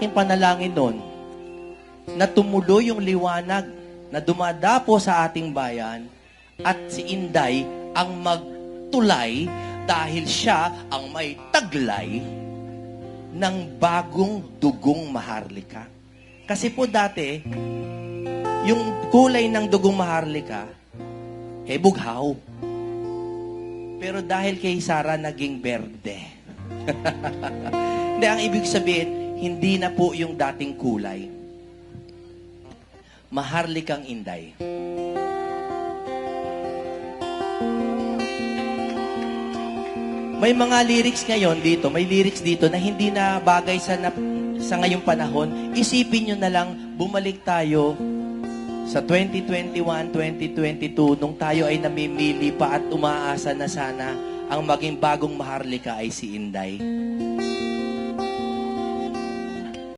aking panalangin noon na tumuloy yung liwanag na dumadapo sa ating bayan at si Inday ang magtulay dahil siya ang may taglay ng bagong dugong maharlika. Kasi po dati, yung kulay ng dugong maharlika, kay bughaw. Pero dahil kay Sara, naging berde. Hindi, ang ibig sabihin, hindi na po yung dating kulay. Maharlikang inday. May mga lyrics ngayon dito, may lyrics dito na hindi na bagay sa, na, sa ngayong panahon. Isipin nyo na lang, bumalik tayo sa 2021, 2022, nung tayo ay namimili pa at umaasa na sana ang maging bagong maharlika ay si Inday.